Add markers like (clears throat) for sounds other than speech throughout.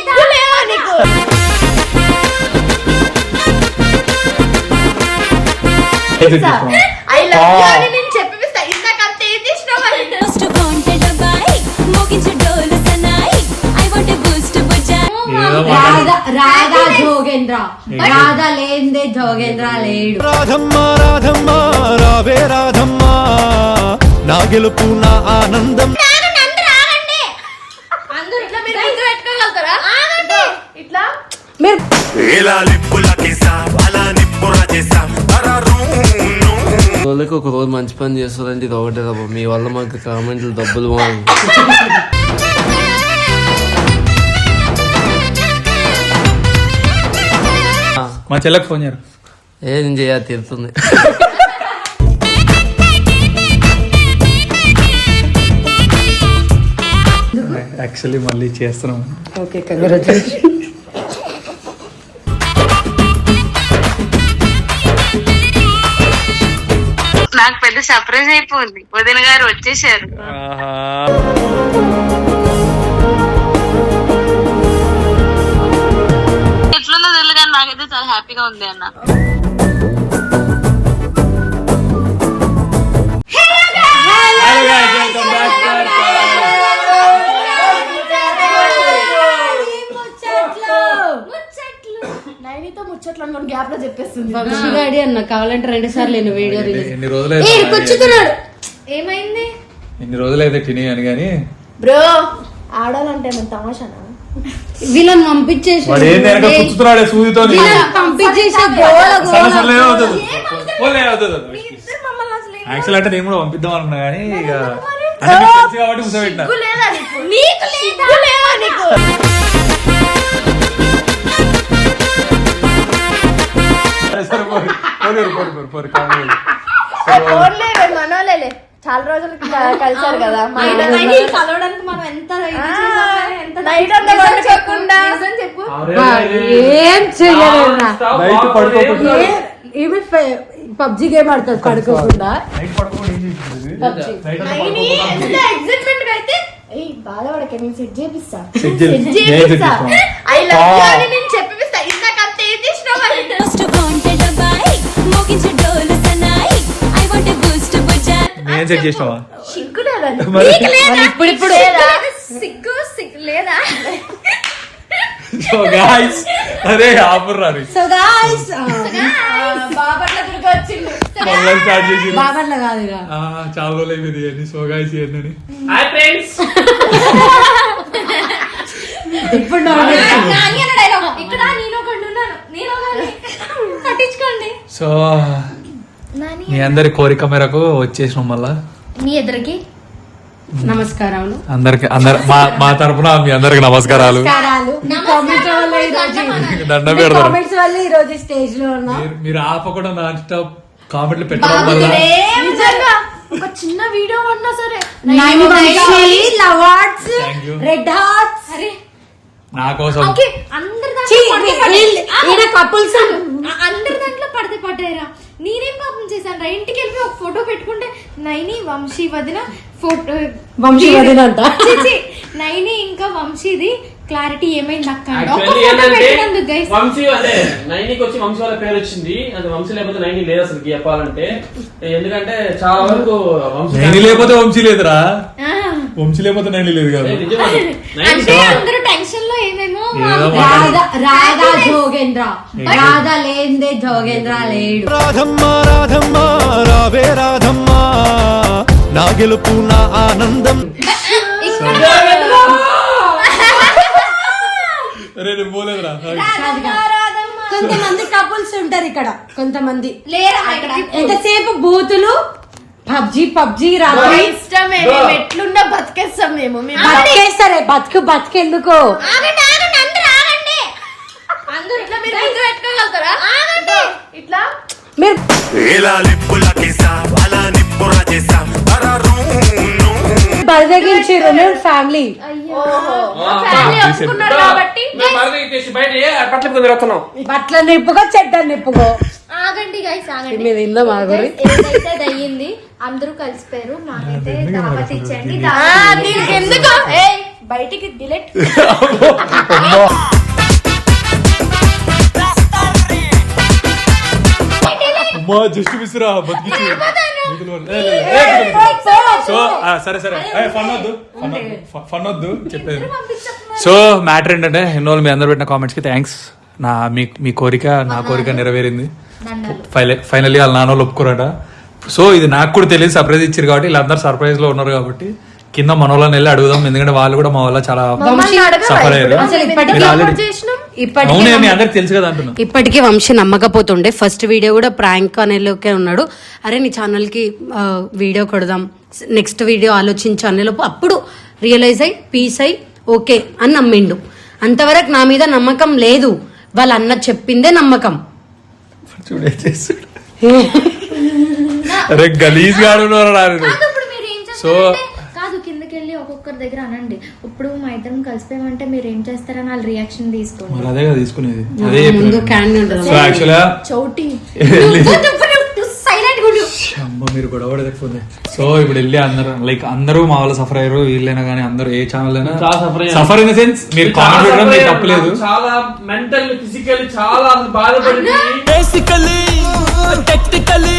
కాబట్టి I wanted Radha Radha Jogendra Radha లేందే జోగేంద్ర లేడు రాధమ్మ రాధమ్మ రావే రాధమ్మ. నా గెలుపు నా ఆనందం అందరూ ఇట్లా మీరు ముద్దు పెట్టుకోగలుగుతారా? ఇట్లా లిప్పులకేసా అలా వాళ్ళకి ఒక రోజు మంచి పని చేస్తారంటే ఇది ఒకటే తప్ప మీ వల్ల మాకు కామెంట్లు డబ్బులు మాకు మా చెల్లెకి ఫోన్ చేయరు? ఏం చేయాలి తీరుతుంది. యాక్చువల్లీ మళ్ళీ చేస్తున్నాం. ఓకే కంగ్రాచులేషన్ నాకు పెద్ద సర్ప్రైజ్ అయిపోయింది. వదిన గారు వచ్చేసారు. ఎట్లుందో తెలియదు కానీ నాకైతే చాలా హ్యాపీగా ఉంది అన్న. ముచ్చట్లు అనుకోని గ్యాప్లో చెప్పేస్తుంది. అన్న కావాలంటే రెండు సార్లు నేను వీడియో రిలీజ్ ఎన్ని రోజులైతే కూర్చుతున్నాడు ఏమైంది? ఎన్ని రోజులైతే తిని అని కానీ బ్రో. ఆడాలంటే నేను తమాషానా? వీళ్ళని పంపించేసి వాడు ఏంది వెనక కూర్చుతున్నాడే సూదితో వీళ్ళని పంపించేసి గోల గోల యాక్చువల్ అంటే నేను కూడా పంపిద్దాం అనుకున్నా కానీ ఇక అంటే మీకు తెలుసు కాబట్టి కూర్చోబెట్టిన నీకు? లేదా నీకు? సరే పోరు పోరు పోరు పోరు పోరు కావాలి ఓన్లీ మనోలేలే చాలా రోజులకి క- కలిసారు కదా. మా కలవడానికి మనం ఎంత చెప్పు ఏం పబ్జి గేమ్ ఆడుతుంది పడుకోకుండా. ఎక్సైట్మెంట్ అయితే? బాధపడకే నేను సెట్ చేపిస్తా. Set చేయి. సెట్ నేను చేపిస్తా set చేస్తాను. ఐ లవ్ యూ అని నేను నేను సెట్ చేసినావా? సిగ్గు లేదా? ఇప్పుడిప్పుడు. లేదా? సిగ్గు సిగ్గు లేదా? సో గాయ్స్ అరే ఆపుర్రా రే. సో గాయ్స్ బాపట్ల తిరిగి వచ్చిండు మళ్ళీ స్టార్ట్ చేసి బాబర్ల కాదు ఇక. ఆ, చాలా రోజులు అయిపోయింది ఇవన్నీ. సో గాయ్స్ ఇవన్నీ ఇప్పుడు అన్న dialogue. ఇక్కడ నేను ఒకడు ఉన్నాను నేను ఒకడిని. పట్టించుకోండి సో మీ అందరి కోరిక మేరకు వచ్చేసినాం మళ్ళా. మీ ఎదురుకి నమస్కారాలు. అందరికి అందరు మా మా తరపున మీ అందరికి నమస్కారాలు. నమస్కారాలు. మీ కామెంట్స్ వల్ల ఈ రోజు దండం పెడతారు. కామెంట్స్ వల్ల ఈ రోజు స్టేజ్లో ఉన్నా. మీరు- మీరు ఆపకుండా నాన్ స్టాప్ కామెంట్లు పెట్టడం వల్ల నిజంగా. ఒక చిన్న వీడియో పడినా సరే. Nine Vamshi love hearts Thank you. Red hearts అరే నా కోసం. కపుల్స్ అందరి దాంట్లో పడితే పడ్డాయిరా నేనేం పాపం చేశాను రా? ఇంటికి వెళ్ళి ఒక ఫోటో పెట్టుకుంటే నైని వంశీ వదిన ఫోటో వంశీ వదిన. నైని ఇంకా వంశీది క్లారిటీ ఏమైంది అక్క. వంశీ అంటే నైన్కి వచ్చి వంశీ వాళ్ళ పేరు వచ్చింది. అది వంశీ లేకపోతే నైన్ లేదు అసలు చెప్పాలంటే. ఎందుకంటే చాలా వరకు వంశీ నేను లేకపోతే వంశీ లేదురా. ఆ, వంశీ లేకపోతే నేను లేదు కదా. అందరూ టెన్షన్ ఏదో రాధా రాధా జోగేంద్ర. రాధా లేందే జోగేంద్ర లేడు. రాధమ్మ రాధమ్మ రావే రాధమ్మ. నా గెలుపు నా ఆనందం. పోలేదురా. కొంతమంది కపుల్స్ ఉంటారు ఇక్కడ. కొంతమంది. లేరా? ఇక్కడ ఎంతసేపు బూతులు? పబ్జి పబ్జి మా రాత్రి ఇష్టమే మేము ఎట్లున్నా బతికేస్తాం మేము. బతికేస్తారే బతుకు బతికెందుకు? ఆగండి ఆగండి అందరూ ఆగండి. అందరూ ఇట్లా మీరు బరిదగించారు మేము ఫ్యామిలీ. బట్టల నిప్పుకో చెడ్డ నిప్పుకో. ఆ ఆగండి గైస్ ఆగండి. మీరు ఇందా మాగురి. Guys, ఏదైతే అది అయ్యింది అందరూ కలిసిపోయారు. మాకైతే దావత్ ఇచ్చండి ఎందుకు? బయటికి డిలీట్. (laughs) అమ్మా జస్ట్ మిస్రా బతికించు సో ఆ, సరే సరే. ఫన్ వద్దు. ఫన్ వద్దు, చెప్పేది. సో మ్యాటర్ ఏంటంటే ఎన్నో రోజులు మీ అందరు పెట్టిన కామెంట్స్కి థ్యాంక్స్ నా మీ మీ కోరిక నా కోరిక నెరవేరింది. ఫైనల్లీ వాళ్ళ నాన్న వాళ్ళు ఒప్పుకోరట సో ఇది నాకు కూడా తెలియదు సర్ప్రైజ్ ఇచ్చారు కాబట్టి వీళ్ళందరూ సర్ప్రైజ్లో ఉన్నారు కాబట్టి కింద మన వాళ్ళని వెళ్ళి అడుగుదాం ఎందుకంటే వాళ్ళు కూడా మా వల్ల చాలా సఫర్ అయ్యారు. ఇప్పటికీ మీరు already- ఇప్పటికీ అవునే మీ అందరికి తెలుసు కదా అంటున్నా. ఇప్పటికీ వంశీ నమ్మకపోతుండే. ఫస్ట్ వీడియో కూడా ప్రాంక్ అనేలోకే ఉన్నాడు. అరే నీ ఛానల్కి వీడియో కొడదాం. నెక్స్ట్ వీడియో ఆలోచించు అనేలోపు అప్పుడు రియలైజ్ అయ్యి పీస్ అయ్యి ఓకే అని నమ్మిండు. అంతవరకు నా మీద నమ్మకం లేదు. వాళ్ళ అన్న చెప్పిందే నమ్మకం. చూడే (laughs) అరే గలీజ్ గాడు సో కాదు కిందకి వెళ్ళి ఒక్కొక్కరి దగ్గర అనండి. ఇప్పుడు మా ఇద్దరం కలిసిపోయామంటే మీరు ఏం చేస్తారని వాళ్ళ రియాక్షన్ తీసుకోండి. మరి అదే కదా తీసుకునేది. అదే సో యాక్చువల్గా చౌటి. వెళ్ళి- సైలెంట్ గుడి అమ్మ మీరు గొడవ లేకపోతే సో ఇప్పుడు వెళ్ళి అందరూ లైక్ అందరూ మా వాళ్ళు సఫర్ అయ్యారు వీళ్ళైనా కానీ అందరూ ఏ ఛానల్ అయినా. సఫర్ ఇన్ ద సెన్స్ మీరు కామెంట్ పెట్టడం మీకు సఫర్ తప్పలేదు. చాలా మెంటల్ ఫిజికల్ చాలా బాధపడింది. బేసికలీ టెక్నికలీ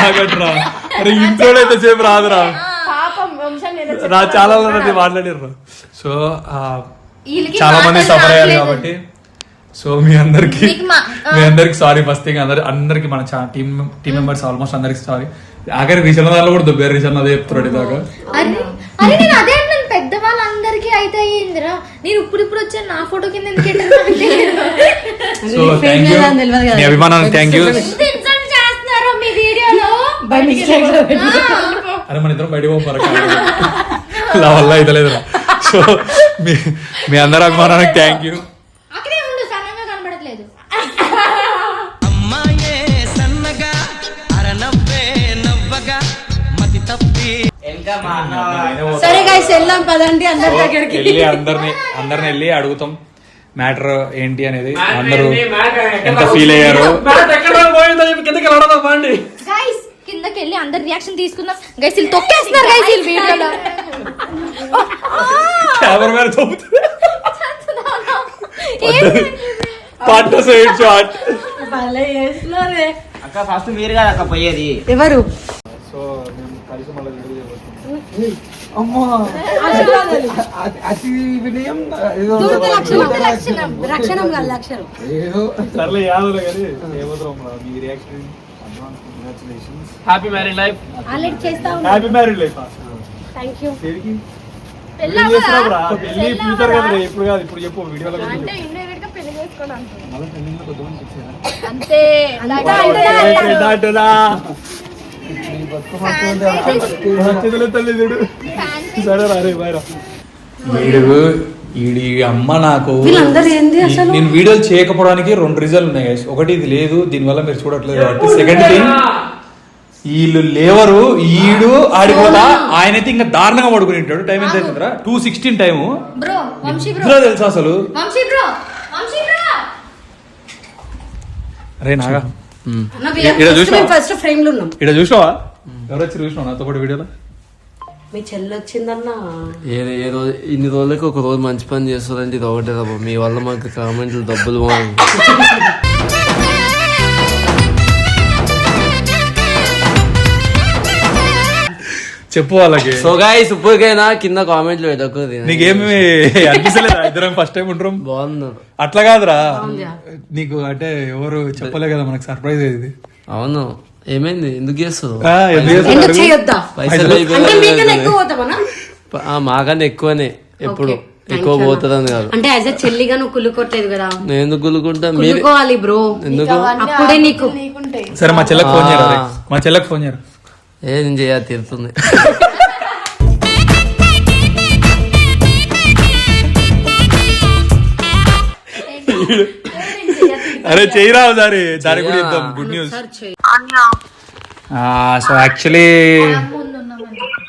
ఆగట్రా అరే ఇంట్లో అయితే సేపు రాదురా. రా చాలా మంది మాట్లాడారు సో చాలా మంది సఫర్ అయ్యారు. కాబట్టి సో మీ అందరికి మా- అందరికి సారీ ఫస్ట్ థింగ్ అందరి అందరికి మన టీమ్ టీమ్ మెంబర్స్ ఆల్మోస్ట్ అందరికి సారీ ఆఖరి రిషన్ దానిలో కూడా దుబ్బేరు అదే చెప్తున్నాడు ఇదాకా. అదే అంటున్నాను పెద్దవాళ్ళందరికీ అయితే అయ్యిందిరా. నేను ఇప్పుడు ఇప్పుడు వచ్చాను నా ఫోటో కింద ఎందుకు ఫేమ్ థ్యాంక్ యూ లేదా అని తెలియదు కదా. మీ అభిమానానికి థ్యాంక్ యూ ఎంత insult చేస్తున్నారు మీ లో పెట్టు. అరే మన ఇద్దరం బయట పోపారు నా వల్ల అయితే లేదురా. సో మీ మీ అందరి అభిమానానికి థ్యాంక్ యూ అక్కడే ఉండు సన్నగా కనబడట్లేదు. అమ్మాయే సన్నగా అరనవ్వే నవ్వగా మతి తప్పి. సరే గైస్ వెళ్దాం పదండి అందరి దగ్గరికి. వెళ్ళి అందరిని అందరిని వెళ్ళి అడుగుతాం. మ్యాటర్ ఏంటి అనేది అందరూ ఎంత ఫీల్ అయ్యారు? కిందకి వెళ్ళి అందరి రియాక్షన్ తీసుకుందాం. గైస్ వీళ్ళు తొక్కేస్తున్నారు గైస్ వీళ్ళు వీడియోలో ఎవరి మీద తోపుతుంది పాట సైడ్ షాట్ భలే చేస్తున్నారే. అక్క ఫస్ట్ మీరు కదా అక్క పోయేది. ఎవరు? సో మేము కలిసి మళ్ళీ వీడియో లక్షణం రక్షణం కాదు లక్షణం. సర్లే యాదవ్ కానీ ఏమవుతాం మీ reaction happy married life already చేస్తా happy married life thank you పెళ్ళి ఫ్యూచర్ కదా ఇప్పుడు కాదు ఇప్పుడు చెప్పు వీడియోలో అంటే ఇండైరెక్ట్గా పెళ్ళి చేసుకోవడానికి. మళ్ళీ పెళ్ళి కొద్దిమంది ఫిక్స్ అంతే. తల్లి చూడు సరే రా బాయ్ రా వీడు ఈడి అమ్మ నాకు? నేను వీడియోలు చేయకపోవడానికి రెండు రీజన్లు ఉన్నాయి. ఒకటి ఇది లేదు దీనివల్ల మీరు చూడట్లేదు కాబట్టి. సెకండ్ థింగ్ వీళ్ళు లేవరు ఈడు ఆడిపోతా ఆయన అయితే ఇంకా దారుణంగా పడుకుని ఉంటాడు. టైం ఎంత అవుతుందిరా? టూ సిక్స్టీన్ టైము నిద్ర తెలుసా అసలు? అరే నాగా. లో ఉన్నాం. ఇక్కడ చూసినావా? ఎవరు వచ్చి చూసినావు నాతో పాటు వీడియోలో? మీ చెల్లి వచ్చిందన్నా? ఏ ఏ రోజు ఇన్ని రోజులకి ఒక రోజు మంచి పని చేస్తారంటే ఇది ఒకటే తప్ప మీ వల్ల మాకు కామెంట్లు డబ్బులు చెప్పు వాళ్ళకి. సో గాయస్ ఇప్పటికైనా కింద కామెంట్లు పెట్టకూడదు నీకేమి అనిపిస్తలేదా? ఇద్దరం ఫస్ట్ టైం ఉంటాం బాగున్నారు. అట్లా కాదురా. నీకు అంటే ఎవరు చెప్పలే కదా మనకు సర్ప్రైజ్ ఇది అవును. ఏమైంది? ఎందుకు చేస్తారు ఆ, ఎందుకు చేస్తున్నారు? ఎందుకు చేయొద్దా? పైసలు అంటే మీకన్నా అయిపోయినాయి. ఎక్కువ ఆ, మాకన్నా ఎక్కువనే ఎప్పుడు. Okay. ఎక్కువ పోతుందని కాదు. అంటే యాజ్ అ చెల్లిగా నువ్వు కులుకోట్లేదు కదా? నేను ఎందుకు గులుకుంటా మీరు కులుకోవాలి బ్రో ఎందుకు? అప్పుడే నీకు నీకుంటాయి సరే మా చెల్లెకి ఫోన్ చేయరా రే. మా చెల్లెకి ఫోన్ చేయరా? ఏ నేను చేయాలి తీరుతుంది. (laughs) (laughs) అరే చేయరా ఒకసారి. దాని కూడా ఇద్దాం. Good news so actually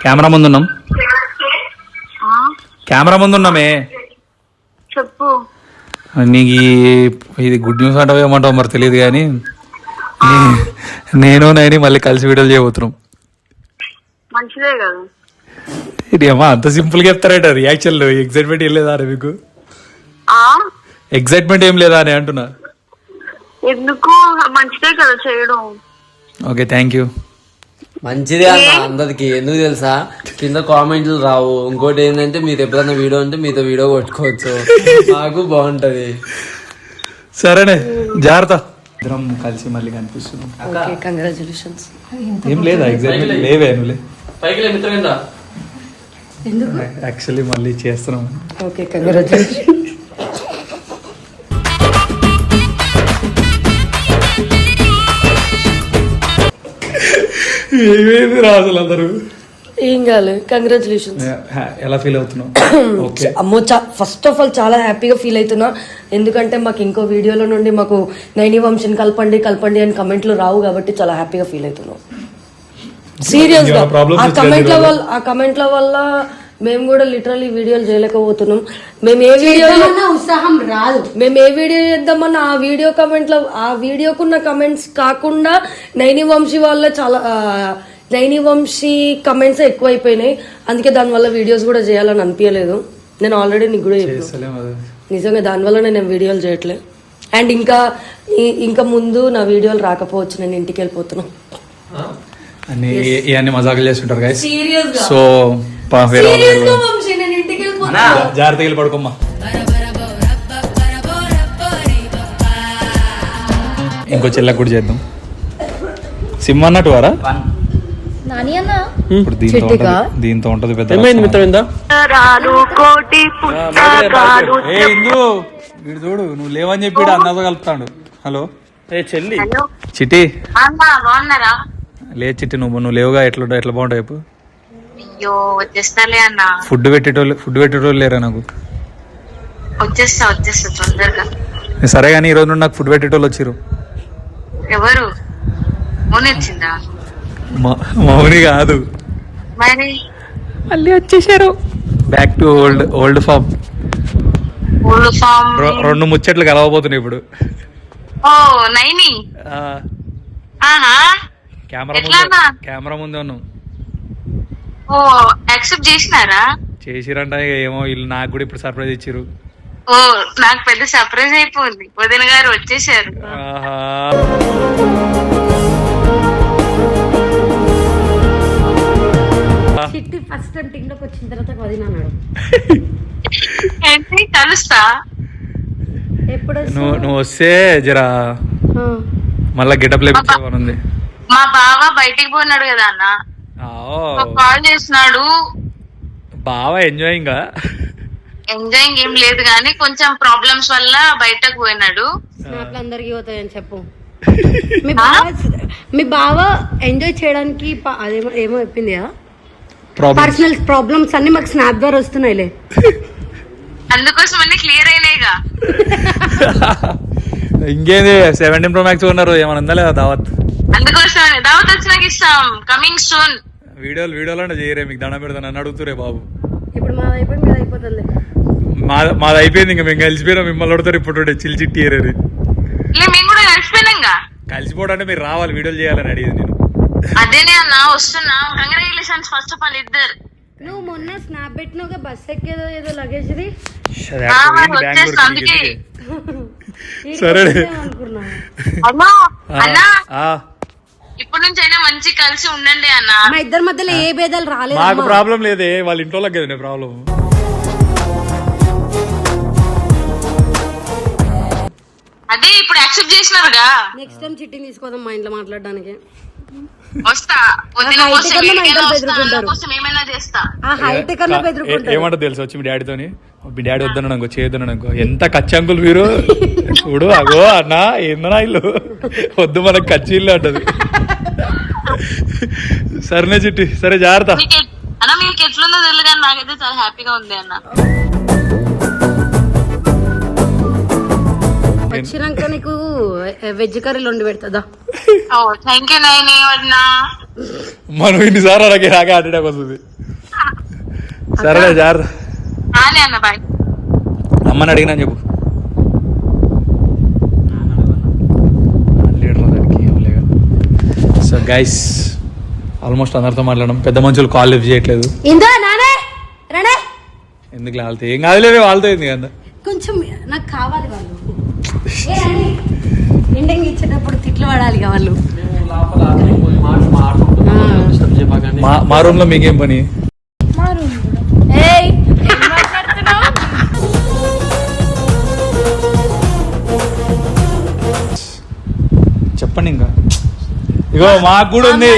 camera ముందు ఉన్నాం కెమెరా ముందు ఉన్నామే చెప్పు. నీకు ఇది గుడ్ న్యూస్ అంటావు ఏమంటావు మరి తెలియదు కానీ నేను నైని మళ్ళీ కలిసి వీడియోలు చేయబోతున్నాం. మంచిదే కదా. ఇది ఏమా అంత సింపుల్గా చెప్తారట రియాక్షన్లో. ఎగ్జైట్మెంట్ ఏం లేదా అరే మీకు? ఆ? ఎగ్జైట్మెంట్ ఏం లేదా అని అంటున్నా. ఎందుకు? మంచిదే కదా చేయడం. ఓకే థ్యాంక్ యూ మంచిదే అన్న అందరికి. ఎందుకు తెలుసా? కింద కామెంట్లు రావు. ఇంకోటి ఏంటంటే మీరు ఎప్పుడైనా వీడియో ఉంటే మీతో వీడియో కొట్టుకోవచ్చు. నాకు బాగుంటది. సరేనే జాగ్రత్త. ఇద్దరం కలిసి మళ్ళీ కనిపిస్తున్నాం. ఓకే కంగ్రాచులేషన్స్ ఏం లేదా ఎగ్జైట్మెంట్ లేవే నువ్వులే పైకి లే మిత్రమేంద్ర యాక్చువల్లీ మళ్ళీ చేస్తున్నాం. ఓకే కంగ్రాచులేషన్ ఏమేమి రాజులు అందరూ ఏం కాలేదు కంగ్రాచులేషన్స్ ఎలా ఫీల్ అవుతున్నావు? (clears throat) అమ్మో చా ఫస్ట్ ఆఫ్ ఆల్ చాలా హ్యాపీగా ఫీల్ అవుతున్నా. ఎందుకంటే మాకు ఇంకో వీడియోలో నుండి మాకు నైని వంశన్ కలపండి కలపండి అని కమెంట్లు రావు కాబట్టి చాలా హ్యాపీగా ఫీల్ అవుతున్నాం సీరియస్గా. ఏమైనా problems ఆ కమెంట్ల? వల్ల ఆ కమెంట్ల వల్ల మేము కూడా లిటరల్లీ వీడియోలు చేయలేకపోతున్నాం. మేము ఏ వీడియో ఉత్సాహం రాదు. మేము ఏ వీడియో చేద్దామన్నా ఆ వీడియో కమెంట్లో ఆ వీడియోకున్న కమెంట్స్ కాకుండా నైని వంశీ వల్ల చాలా నైని వంశీ కమెంట్స్ ఎక్కువైపోయినాయి. అందుకే దానివల్ల వీడియోస్ కూడా చేయాలని అనిపించలేదు. నేను ఆల్రెడీ నీకు కూడా చెప్పాను. నిజంగా దానివల్ల నేను వీడియోలు చేయట్లే. అండ్ ఇంకా ఈ- ఇంకా ముందు నా వీడియోలు రాకపోవచ్చు నేను ఇంటికి వెళ్ళిపోతున్నా. అన్ని ఇవన్నీ మజాకులు చేస్తుంటారు గైస్ సీరియస్ సో జాగ్రత్తగా పడుకోమ్మా. ఇంకో చెల్లెకి కూడా చేద్దాం. సిమ్ అన్నట్టు వారా? ఇప్పుడు దీంతో ఉంటది దీంతో ఉంటది పెద్ద వీడు చూడు నువ్వు లేవని చెప్పి వీడు అన్నదో కలుపుతాడు. హలో? ఏ చెల్లి. హలో. చిట్టి? అన్నా బాగున్నారా? లే చిట్టి నువ్వు నువ్వు లేవుగా ఎట్లా ఎట్లా బాగుంటావు చెప్పు. అయ్యో వచ్చేస్తాలే అన్నా. ఫుడ్ పెట్టేటోళ్ళు ఫుడ్ పెట్టేటోళ్ళు లేరా నాకు? వచ్చేస్తా వచ్చేస్తా తొందరగా. సరే కానీ ఈ రోజు నుండి నాకు ఫుడ్ పెట్టేటోళ్ళు వచ్చిర్రు. ఎవరు? మొన్న వచ్చిందా? మౌని కాదు. మరి? మళ్ళీ వచ్చేసారు. Back to old old farm ఊళ్ళు ఫామ్ రెండు ముచ్చట్లు కలవబోతున్నాయి ఇప్పుడు. ఓ నైని? ఆ, ఆహా. కెమెరా ముందు? కెమెరా ముందే ఉన్నాం. ఓ యాక్సెప్ట్ చేసినారా? చేసిరంట ఏమో వీళ్ళు నాకు కూడా ఇప్పుడు సర్ప్రైజ్ ఇచ్చిర్రు. ఓ నాకు పెద్ద సర్ప్రైజ్ అయిపోయింది. వదిన గారు వచ్చేసారు. ఆహా. చిట్టి ఫస్ట్ టైం లోకి వచ్చిన తర్వాత వదిన అన్నాడు. ఏంటి? కలుస్తా? ఎప్పుడు నువ్వు నువ్వు వస్తే జరా. మళ్ళా గెటప్ లేపించామని ఉంది మా బావ బయటికి పోయినాడు కదా అన్న. కాల్ చేసినాడు. బాగా ఎంజాయింగ్ ఎంజాయింగ్ ఏం లేదు కానీ కొంచెం ప్రాబ్లమ్స్ వల్ల బయటకు పోయినాడు. స్నాప్లు అందరికి పోతాయని చెప్పు. (laughs) మీ బావ మీ బావ ఎంజాయ్ చేయడానికి అదేమో ఏమో చెప్పింది పర్సనల్ ప్రాబ్లమ్స్ అన్ని మాకు స్నాప్ ద్వారా వస్తున్నాయిలే. అందుకోసం అన్ని క్లియర్ అయినాయిగా. (laughs) ఇంకేంది సెవెంటీన్ ప్రో మ్యాక్స్ ఉన్నారు ఏమన్నా ఉందా లేదా దావత్? అందుకోసం దావత్ వచ్చినాక ఇస్తాం కమింగ్ సూన్. వీడియోలు వీడియోలు చేయరే మీకు దండం పెడతాను నన్ను అడుగుతురే బాబు. ఇప్పుడు మాది అయిపోయింది మీద అయిపోతుంది. మా మాది అయిపోయింది ఇంకా మేము కలిసిపోయినా మిమ్మల్ని అడుగుతారు ఇప్పుడు చిల్ చిట్టి ఏరేది. కలిసిపోవడం అంటే మీరు రావాలి వీడియోలు చేయాలని అడిగేది నేను. అదేనే అన్న వస్తున్నా కంగ్రాచులేషన్స్ ఫస్ట్ ఆఫ్ ఆల్ ఇద్దరు. నువ్వు మొన్న స్నాప్ పెట్టినావుగా బస్ ఎక్కేదో ఏదో అందుకే. (laughs) సరే అనుకున్నా అన్నా. అన్నా ఇప్పటి నుంచి అయినా మంచి కలిసి ఉండండి అన్న. మా ఇద్దరి మధ్యలో ఏ భేదాలు రాలేదు మాకు ప్రాబ్లం లేదే వాళ్ళ ఇంట్లో కదా ప్రాబ్లం అదే ఇప్పుడు యాక్సెప్ట్ చేసినారుగా. నెక్స్ట్ టైం చిట్టిని తీసుకోదాం మా ఇంట్లో మాట్లాడడానికి. వస్తా. వదిన ఆ height కోసం కన్నా మా ఎడికైనా ఇద్దరు వస్తా, అన్న బెదిరిపోతారు. కోసం ఏమైనా చేస్తా. ఆ హైట్ కన్నా ఏ- బెదిరిపోతారు తెలుసు వచ్చి మీ డాడీతోని. మీ డాడీ వద్దన్నాడు అనుకో చేయొద్దన్నాడు అనుకో ఎంత కచ్చంకులు మీరు (laughs) చూడు అగో అన్న ఏందన్నా ఇల్లు? వద్దు మనకు కచ్చి ఇల్లు అంటది. (laughs) సరేనే చిట్టి సరే జాగ్రత్త. అన్న మీకు ఎట్లుందో తెలియదు కానీ నాకైతే చాలా హ్యాపీగా ఉంది అన్న. వచ్చినాక నీకు వెజ్ కర్రీలు వండి పెడుతుందా థ్యాంక్ యూ నైని మనం ఇన్నిసార్లు అలాగే నాకే అటాక్ వస్తుంది. సరేలే జాగ్రత్త. రాలే అన్న బాయ్ అమ్మని అడిగినా చెప్పు లీడర్ దానికి ఏం లేదు సో గైస్ ఆల్మోస్ట్ అందరితో మాట్లాడడం. పెద్ద మనుషులు కాల్ లిఫ్ట్ చేయట్లేదు. ఎందుకు వాళ్ళతో ఏం కాదులేవే వాళ్ళతో ఏంది కదా కొంచెం నాకు కావాలి వాళ్ళు. ఎండింగ్ ఇచ్చేటప్పుడు తిట్లు పడాలి వాళ్ళు. మా రూమ్లో మీకేం పని? చెప్పండి ఇంకా. ఇగో మాకు కూడా ఉంది.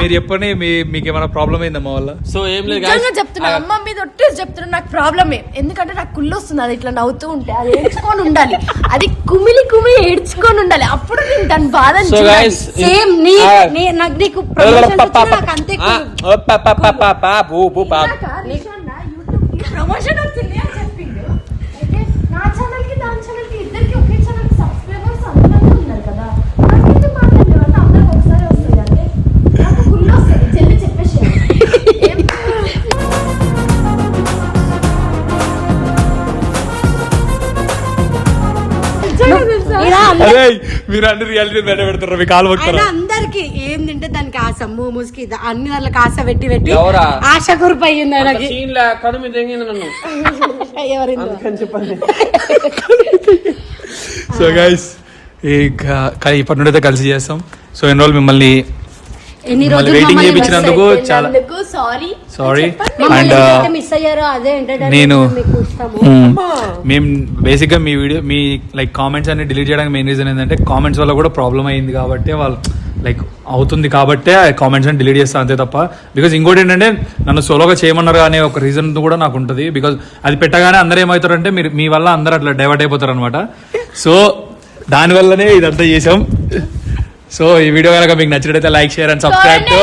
మీరు చెప్పండి మీ మీకు ఏమైనా ప్రాబ్లం అయిందా మా వల్ల? సో ఏం లేదు. చెప్తున్నా అమ్మ మీద ఒట్టేసి చెప్తున్నా నాకు ప్రాబ్లమే ఎందుకంటే నాకు కుళ్ళు వస్తుంది అది ఇట్లా నవ్వుతూ ఉంటే అది ఏడ్చుకొని ఉండాలి. అది కుమిలి కుమిలి ఏడ్చుకొని ఉండాలి. అప్పుడు నేను దాని బాధని సో చూడాలి. గైస్ సేమ్ నీ నాకు నీకు నాకు అంతే. ప్రమోషన్ మీరు అన్ని రియాలిటీ బయట పెడతారు మీ కాలు పట్టుతారు అందరికి ఏం తింటే దానికి ఆశ మోమోస్కి అన్ని దాంట్లోకి ఆశ పెట్టి పెట్టి? ఆశ కురిపోయింది అంత ఆయనకి సీన్ లే కను మీద తెంగింది నన్ను. (laughs) ఎవరిందో? అందుకని చెప్పండి. సో గైస్ ఇప్పటి నుండి అయితే కలిసి చేస్తాం. సో ఎన్ని రోజులు మిమ్మల్ని ఎన్ని రోజులు వెయిటింగ్ చేయించినందుకు చాలా సారీ సారీ మమ్మల్ని అండ్ ఎంతైతే మిస్ అయ్యారో అదే ఎంటర్టైన్మెంట్ నేను మేము బేసిక్గా మీ వీడియో మీ లైక్ కామెంట్స్ అన్ని డిలీట్ చేయడానికి మెయిన్ రీజన్ ఏంటంటే కామెంట్స్ వల్ల కూడా ప్రాబ్లం అయింది కాబట్టి వాళ్ళు లైక్ అవుతుంది కాబట్టే కామెంట్స్ అని డిలీట్ చేస్తాను అంతే తప్ప. బికాజ్ ఇంకోటి ఏంటంటే నన్ను సోలోగా చేయమన్నారు అనే ఒక రీజన్ కూడా నాకు ఉంటుంది. బికాజ్ అది పెట్టగానే అందరూ ఏమవుతారంటే మీరు మీ వల్ల అందరూ అట్లా డైవర్ట్ అయిపోతారు అనమాట సో దానివల్లనే ఇదంతా చేసాం సో ఈ వీడియో కనుక మీకు నచ్చినట్లయితే like share and subscribe to